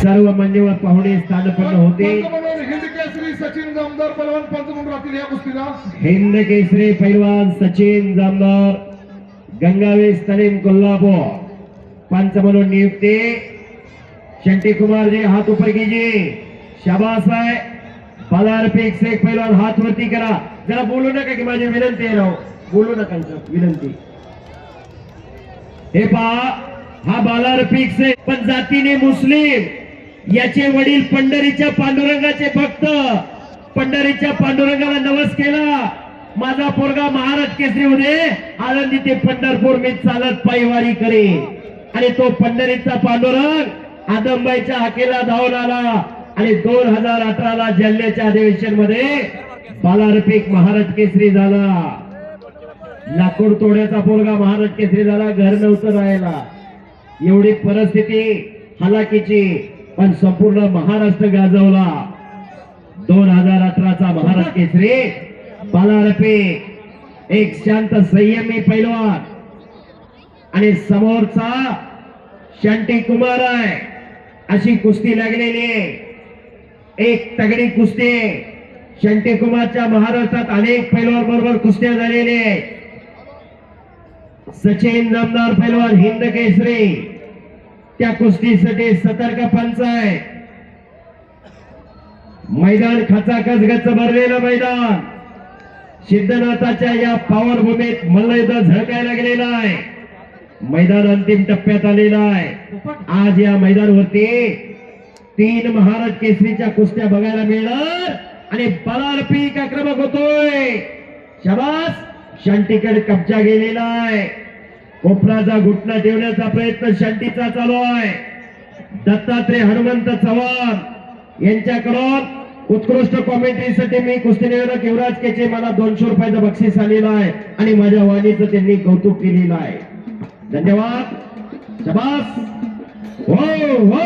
सर्व मान्यवर पाहुणे स्थानपन्न होते. हिंद केसरी सचिन जामदार पलवान पंच म्हणून राहतील या कुस्तीला. हिंद केसरी पैलवान सचिन जामदार गंगावेश तलीम कोल्हापूर. पंच म्हणून नियुक्ती. शंटी कुमार जी हात ऊपर कीजिए शाबास आहे. बाजार पे शेख पैलवान हात वरती करा. जरा बोलू नका की माझी विनंती आहे राव बोलू नका विनंती. हे पहा हा बालार पीक से पण जातीने मुस्लिम. याचे वडील पंढरीच्या पांडुरंगाचे भक्त. पंढरीच्या पांडुरंगाला नवस केला. माझा पोरगा महाराज केसरी होते आनंदी ते पंढरपूर मी चालत पायवारी करे आणि तो पंढरीचा पांडुरंग आदमबाईच्या हाकेला धावून आला. आणि दोन हजार अठराला जालन्याच्या अधिवेशनमध्ये बालारपिक महाराज केसरी झाला. लाकूड तोड्याचा पोरगा महाराज केसरी झाला. घर नव्हतं राहायला. एवढी परिस्थिती हलाकीची. पण संपूर्ण महाराष्ट्र गाजवला. दोन हजार अठराचा महाराज केसरी. बालारपे एक शांत संयमी पैलवान. आणि समोरचा शांती कुमार आहे. अशी कुस्ती लागलेली आहे. एक तगडी कुस्ती शंटी कुमारच्या महाराष्ट्रात अनेक पैलवान बरोबर कुस्त्या झालेल्या आहेत. सचिन नामदार पैलवान हिंद केसरी. त्या कुस्तीसाठी सतर्क पंच आहे. मैदान खचाखच गच्च भरलेलं मैदान. सिद्धनाथाच्या या पावर भूमीत मल्लयुद्ध झळकायला लागलेला आहे. मैदान अंतिम टप्प्यात आलेला आहे. आज या मैदानावरती तीन महाराज केसरीच्या कुस्त्या बघायला मिळणार आणि बलार पीक आक्रमक होतोय. शबास! शांतीकडे कब्जा गेलेला आहे. कोपराचा घुटणा ठेवण्याचा प्रयत्न शंटीचा चालू आहे. दत्तात्रय हनुमंत चव्हाण यांच्याकडून उत्कृष्ट कॉमेंट्रीसाठी मी कुस्ती निवेदक युवराज केचे मला दोनशे रुपयाचं बक्षीस आलेलं आहे आणि माझ्या वाणीचं त्यांनी कौतुक केलेलं आहे. धन्यवाद. शबास. हो हो हो.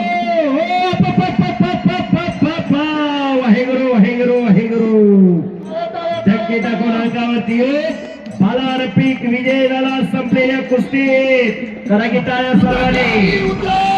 वाहेगुरु वाहेगुरु वाहेगुरु. धक्के टाकून अंगावरती बालार पीक विजय झाला. संपलेल्या कुस्तीत. करा की टाळ्या सर्वांनी